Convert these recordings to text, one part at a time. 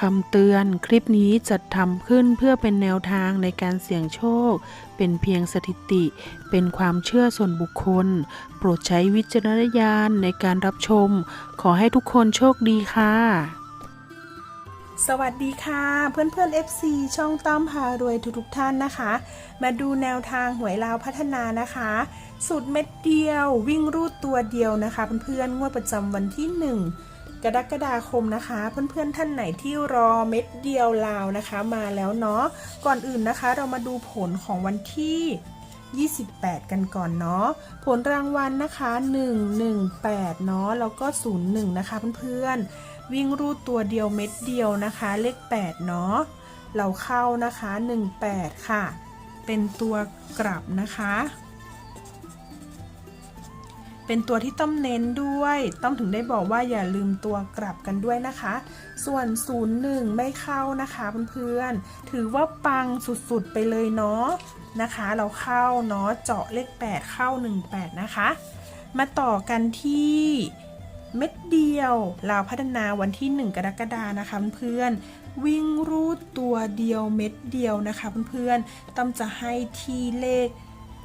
คำเตือนคลิปนี้จัดทำขึ้นเพื่อเป็นแนวทางในการเสี่ยงโชค เป็นเพียงสถิติ เป็นความเชื่อส่วนบุคคล โปรดใช้วิจารณญาณในการรับชม ขอให้ทุกคนโชคดีค่ะ สวัสดีค่ะเพื่อนเพื่อน FC ช่องต้อมพารวยทุกทุกท่านนะคะ มาดูแนวทางหวยลาวพัฒนานะคะสูตรเม็ดเดียววิ่งรูดตัวเดียวนะคะเพื่อนๆงวดประจำวันที่ 1 กรกฎาคมนะคะ เพื่อนๆท่านไหนที่รอเม็ดเดียวลาวนะคะ มาแล้วเนาะก่อนอื่นนะคะ เรามาดูผลของวันที่ 28 กันก่อนเนาะผลรางวัลนะคะ 118 เนาะแล้วก็ 01 นะคะเพื่อนๆวิ่งรูดตัวเดียวเม็ดเดียวนะคะ เลข 8 เนาะเราเข้านะคะ 18 ค่ะ เป็นตัวกลับนะคะ เป็นตัวที่ต้องเน้นด้วย ต้องถึงได้บอกว่าอย่าลืมตัวกลับกันด้วยนะคะ ส่วน 01 ไม่เข้านะคะเพื่อนๆ ถือว่าปังสุดๆไปเลยเนาะนะคะ เราเข้าเนาะเจาะเลข 8 เข้า 18 นะคะ มาต่อกันที่เม็ดเดียวลาวพัฒนาวันที่ 1 กรกฎานะคะเพื่อนวิ่งรูดตัวเดียวเม็ดเดียวนะคะเพื่อนๆต้องจะให้ที่เลข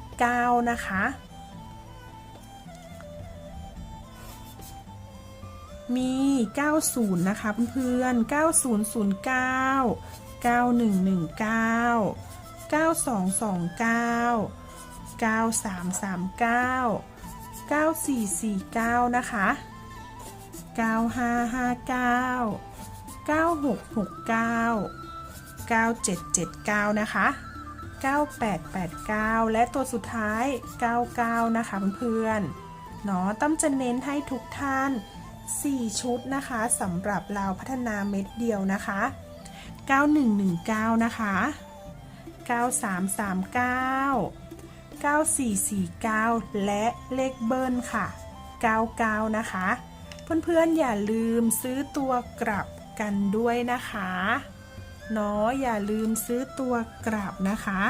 9 นะคะ มี 90 นะคะเพื่อนๆ 9009 9119 9229 9339 9449 นะคะ 9559 9669 9779 นะคะ 9889 และตัวสุดท้าย 99 นะคะเพื่อนๆเนาะต้อมจะเน้นให้ทุกท่าน 4 ชุดนะคะสำหรับลาวพัฒนาเม็ดเดียวนะคะ 9119 นะคะ 9339 9449 และเลขเบิ้ลค่ะ 99 นะคะ เพื่อนๆอย่าลืมซื้อตัวกลับกันด้วยนะคะเนาะอย่าลืมซื้อตัวกลับนะคะ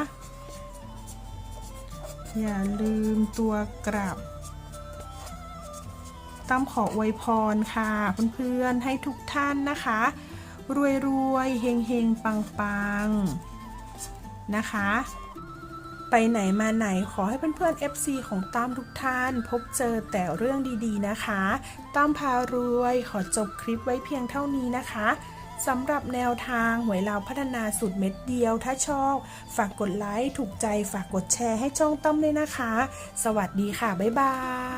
อย่าลืมตัวกลับ ตั้มขออวยพรค่ะ เพื่อนๆให้ทุกท่านนะคะ รวยรวยๆเฮงเฮงปังปังนะคะ ไปไหนมาไหนขอให้เพื่อนๆ FC ของตั้มทุกท่าน พบเจอแต่เรื่องดีๆนะคะตั้มพารวยขอจบคลิปไว้เพียงเท่านี้นะคะสำหรับแนวทางหวยลาวพัฒนาสูตรเม็ดเดียว ถ้าชอบ ฝากกดไลค์ ถูกใจ ฝากกดแชร์ให้ช่องตั้มด้วยนะคะ สวัสดีค่ะ บ๊ายบาย